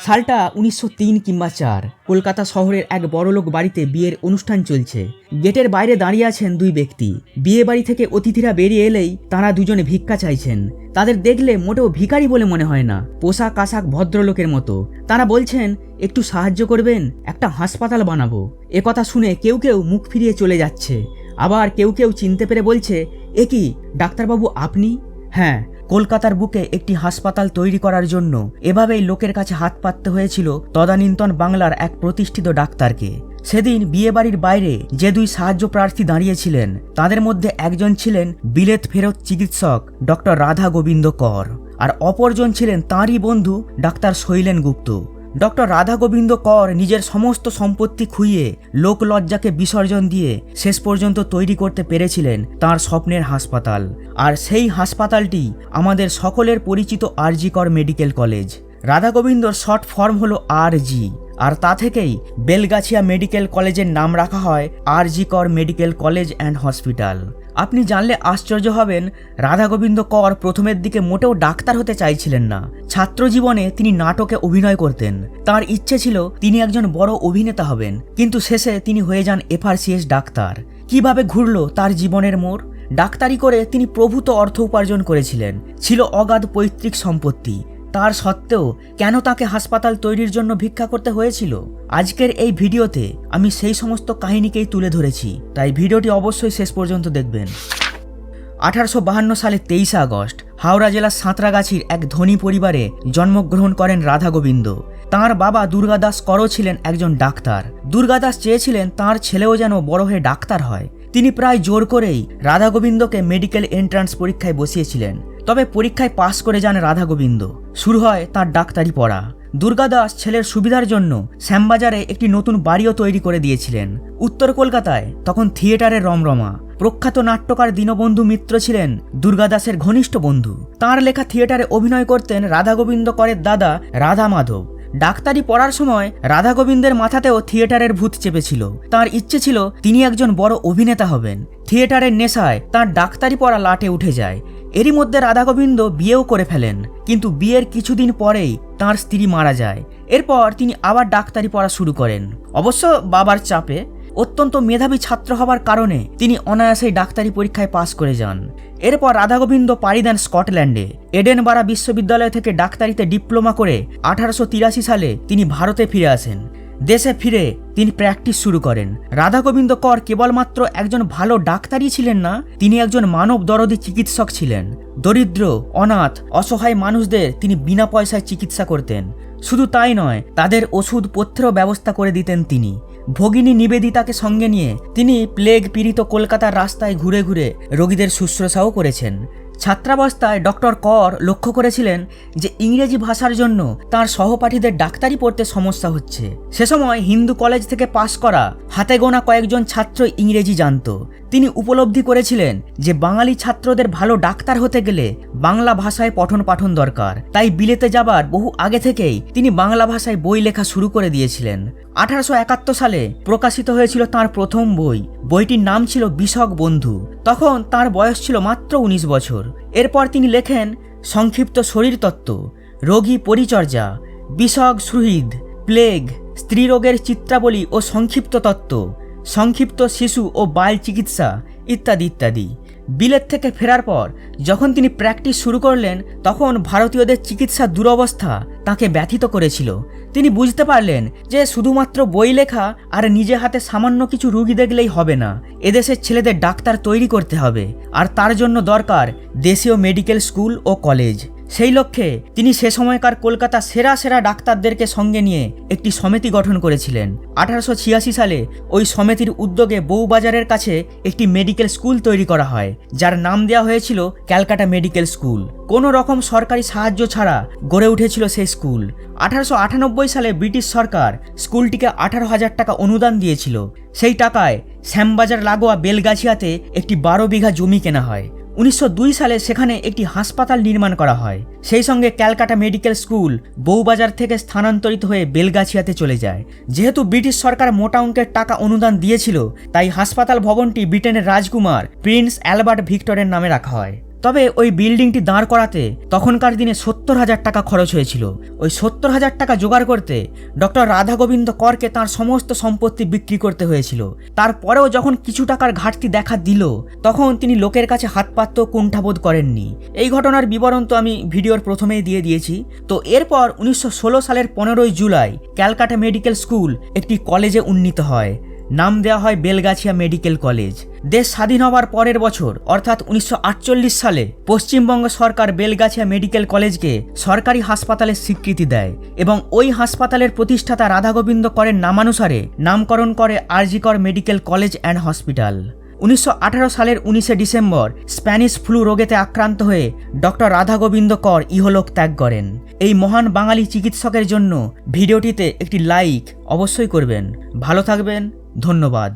সালটা উনিশশো তিন কিংবা চার। কলকাতা শহরের এক বড়লোক বাড়িতে বিয়ের অনুষ্ঠান চলছে। গেটের বাইরে দাঁড়িয়ে আছেন দুই ব্যক্তি। বিয়ে বাড়ি থেকে অতিথিরা বেরিয়ে এলেই তারা দুজনে ভিক্ষা চাইছেন। তাদের দেখলে মোটেও ভিখারি বলে মনে হয় না, পোশাক আশাক ভদ্রলোকের মতো। তারা বলছেন, একটু সাহায্য করবেন, একটা হাসপাতাল বানাবো। একথা শুনে কেউ কেউ মুখ ফিরিয়ে চলে যাচ্ছে। আবার কেউ কেউ চিনতে পেরে বলছে, এ কি, ডাক্তারবাবু আপনি? হ্যাঁ কলকাতার বুকে একটি হাসপাতাল তৈরি করার জন্য এভাবেই লোকের কাছে হাত পাততে হয়েছিল তদানীন্তন বাংলার এক প্রতিষ্ঠিত ডাক্তারকে। সেদিন বিয়েবাড়ির বাইরে যে দুই সাহায্য প্রার্থী দাঁড়িয়েছিলেন, তাদের মধ্যে একজন ছিলেন বিলেত ফেরত চিকিৎসক ডক্টর রাধা গোবিন্দ কর, আর অপরজন ছিলেন তাঁরই বন্ধু ডাক্তার শৈলেন গুপ্ত। ডক্টর রাধা গোবিন্দ কর নিজের সমস্ত সম্পত্তি খুইয়ে লোকলজ্জাকে বিসর্জন দিয়ে শেষ পর্যন্ত তৈরি করতে পেরেছিলেন তার স্বপ্নের হাসপাতাল। আর সেই হাসপাতালটি আমাদের সকলের পরিচিত আরজি কর মেডিকেল কলেজ। রাধা গোবিন্দর শর্ট ফর্ম হলো আর জি আর তা থেকেই বেলগাছিয়া মেডিকেল কলেজের নাম রাখা হয় আর কর মেডিকেল কলেজ অ্যান্ড হসপিটাল। আপনি জানলে আশ্চর্য হবেন রাধা গোবিন্দ কর প্রথমের দিকে মোটেও ডাক্তার হতে চাইছিলেন না। ছাত্র জীবনে তিনি নাটকে অভিনয় করতেন। তার ইচ্ছে ছিল তিনি একজন বড় অভিনেতা হবেন, কিন্তু শেষে তিনি হয়ে যান এফআরসিএস ডাক্তার। কীভাবে ঘুরল তার জীবনের মোড়? ডাক্তারি করে তিনি প্রভূত অর্থ উপার্জন করেছিলেন। ছিল অগাধ পৈতৃক সম্পত্তি। তার সত্ত্বেও কেন তাকে হাসপাতাল তৈরির জন্য ভিক্ষা করতে হয়েছিল? আজকের এই ভিডিওতে আমি সেই সমস্ত কাহিনীকেই তুলে ধরেছি, তাই ভিডিওটি অবশ্যই শেষ পর্যন্ত দেখবেন। আঠারোশো বাহান্ন সালে তেইশে আগস্ট, হাওড়া জেলার সাঁতরাগাছির এক ধনী পরিবারে জন্মগ্রহণ করেন রাধা গোবিন্দ। তাঁর বাবা দুর্গাদাস করও ছিলেন একজন ডাক্তার। দুর্গাদাস চেয়েছিলেন তার ছেলেও যেন বড় হয়ে ডাক্তার হয়। তিনি প্রায় জোর করেই রাধা গোবিন্দকে মেডিকেল এন্ট্রান্স পরীক্ষায় বসিয়েছিলেন। তবে পরীক্ষায় পাশ করে যান রাধা গোবিন্দ। শুরু হয় তার ডাক্তারি পড়া। দুর্গাদাস ছেলের সুবিধার জন্য শ্যামবাজারে একটি নতুন বাড়িও তৈরি করে দিয়েছিলেন। উত্তর কলকাতায় তখন থিয়েটারের রমরমা। প্রখ্যাত নাট্যকার দীনবন্ধু মিত্র ছিলেন দুর্গাদাসের ঘনিষ্ঠ বন্ধু। তার লেখা থিয়েটারে অভিনয় করতেন রাধা গোবিন্দ করের দাদা রাধা মাধব। ডাক্তারি পড়ার সময় রাধা গোবিন্দের মাথাতেও থিয়েটারের ভূত চেপেছিল। তার ইচ্ছে ছিল তিনি একজন বড় অভিনেতা হবেন। থিয়েটারের নেশায় তার ডাক্তারি পড়া লাটে উঠে যায়। এরই মধ্যে রাধা গোবিন্দ বিয়েও করে ফেলেন, কিন্তু বিয়ের কিছুদিন পরেই তার স্ত্রী মারা যায়। এরপর তিনি আবার ডাক্তারি পড়া শুরু করেন। অবশ্য বাবার চাপে অত্যন্ত মেধাবী ছাত্র হবার কারণে তিনি অনায়াসেই ডাক্তারি পরীক্ষায় পাশ করে যান। এরপর রাধাগোবিন্দ পাড়ি দেন স্কটল্যান্ডে। এডেনবারা বিশ্ববিদ্যালয় থেকে ডাক্তারিতে ডিপ্লোমা করে আঠারোশো তিরাশি সালে তিনি ভারতে ফিরে আসেন। দেশে ফিরে তিনি প্র্যাকটিস শুরু করেন। রাধা গোবিন্দ কর কেবলমাত্র একজন ভালো ডাক্তারই ছিলেন না, তিনি একজন মানব দরদি চিকিৎসক ছিলেন। দরিদ্র, অনাথ, অসহায় মানুষদের তিনি বিনা পয়সায় চিকিৎসা করতেন। শুধু তাই নয়, তাদের ওষুধ পথ্যেরও ব্যবস্থা করে দিতেন তিনি। ভগিনী নিবেদিতাকে সঙ্গে নিয়ে তিনি প্লেগ পীড়িত কলকাতার রাস্তায় ঘুরে ঘুরে রোগীদের শুশ্রূষাও করেছেন। ছাত্রাবস্থায় ডক্টর কর লক্ষ্য করেছিলেন যে ইংরেজি ভাষার জন্য তার সহপাঠীদের ডাক্তারি পড়তে সমস্যা হচ্ছে। সে সময় হিন্দু কলেজ থেকে পাশ করা হাতে গোনা কয়েকজন ছাত্র ইংরেজি জানত। তিনি উপলব্ধি করেছিলেন যে বাঙালি ছাত্রদের ভালো ডাক্তার হতে গেলে বাংলা ভাষায় পঠন পাঠন দরকার। তাই বিলেতে যাবার বহু আগে থেকেই তিনি বাংলা ভাষায় বই লেখা শুরু করে দিয়েছিলেন। আঠারোশো একাত্তর সালে প্রকাশিত হয়েছিল তার প্রথম বই। বইটির নাম ছিল বিশক বন্ধু। তখন তার বয়স ছিল মাত্র উনিশ বছর। এরপর তিনি লেখেন, সংক্ষিপ্ত শরীরতত্ত্ব, রোগী পরিচর্যা বিষক সুহৃদ, প্লেগ, স্ত্রীরোগের চিত্রাবলী ও সংক্ষিপ্ত তত্ত্ব। সংক্ষিপ্ত শিশু ও বাল চিকিৎসা, ইত্যাদি ইত্যাদি। বিলেত থেকে ফেরার পর যখন তিনি প্র্যাকটিস শুরু করলেন, তখন ভারতীয়দের চিকিৎসার দুরবস্থা তাকে ব্যথিত করেছিল। তিনি বুঝতে পারলেন যে শুধুমাত্র বই লেখা আর নিজে হাতে সামান্য কিছু রুগী দেখলেই হবে না। এদেশের ছেলেদের ডাক্তার তৈরি করতে হবে। আর তার জন্য দরকার দেশীয় মেডিকেল স্কুল ও কলেজ সেই লক্ষ্যে তিনি সে সময়কার কলকাতা সেরা সেরা ডাক্তারদেরকে সঙ্গে নিয়ে একটি সমিতি গঠন করেছিলেন। আঠারোশো ছিয়াশি সালে ওই সমিতির উদ্যোগে বউবাজারের কাছে একটি মেডিকেল স্কুল তৈরি করা হয়, যার নাম দেওয়া হয়েছিল ক্যালকাটা মেডিকেল স্কুল। কোনো রকম সরকারি সাহায্য ছাড়া গড়ে উঠেছিল সেই স্কুল। আঠারোশো আটানব্বই সালে ব্রিটিশ সরকার স্কুলটিকে আঠারো হাজার টাকা অনুদান দিয়েছিল। সেই টাকায় শ্যামবাজার লাগোয়া বেলগাছিয়াতে একটি বারো বিঘা জমি কেনা হয়। উনিশশো দুই সালে সেখানে একটি হাসপাতাল নির্মাণ করা হয়। সেই সঙ্গে ক্যালকাটা মেডিকেল স্কুল বউবাজার থেকে স্থানান্তরিত হয়ে বেলগাছিয়াতে চলে যায়। যেহেতু ব্রিটিশ সরকার মোটা অঙ্কের টাকা অনুদান দিয়েছিল, তাই হাসপাতাল ভবনটি ব্রিটেনের রাজকুমার প্রিন্স অ্যালবার্ট ভিক্টরের নামে রাখা হয়। তবে ওই বিল্ডিংটি দাঁড় করাতে তখনকার দিনে সত্তর হাজার টাকা খরচ হয়েছিল। ওই সত্তর হাজার টাকা জোগাড় করতে ডক্টর রাধা গোবিন্দ করকে তার সমস্ত সম্পত্তি বিক্রি করতে হয়েছিল। তারপরেও যখন কিছু টাকার ঘাটতি দেখা দিল, তখন তিনি লোকের কাছে হাত পাততেও কুণ্ঠাবোধ করেননি। এই ঘটনার বিবরণ তো আমি ভিডিওর প্রথমেই দিয়ে দিয়েছি। তো এরপর উনিশশো ষোলো সালের পনেরোই জুলাই ক্যালকাটা মেডিকেল স্কুল একটি কলেজে উন্নীত হয়। নাম দেওয়া হয় বেলগাছিয়া মেডিকেল কলেজ। দেশ স্বাধীন হওয়ার পরের বছর, অর্থাৎ উনিশশো আটচল্লিশ সালে, পশ্চিমবঙ্গ সরকার বেলগাছিয়া মেডিকেল কলেজকে সরকারি হাসপাতালের স্বীকৃতি দেয় এবং ওই হাসপাতালের প্রতিষ্ঠাতা রাধাগোবিন্দ করের নামানুসারে নামকরণ করে RG Kar medical college and hospital. উনিশশো আঠারো সালের উনিশে ডিসেম্বর, স্প্যানিশ ফ্লু রোগেতে আক্রান্ত হয়ে ডক্টর রাধাগোবিন্দ কর ইহলোক ত্যাগ করেন। এই মহান বাঙালি চিকিৎসকের জন্য ভিডিওটিতে একটি লাইক অবশ্যই করবেন। ভালো থাকবেন ধন্যবাদ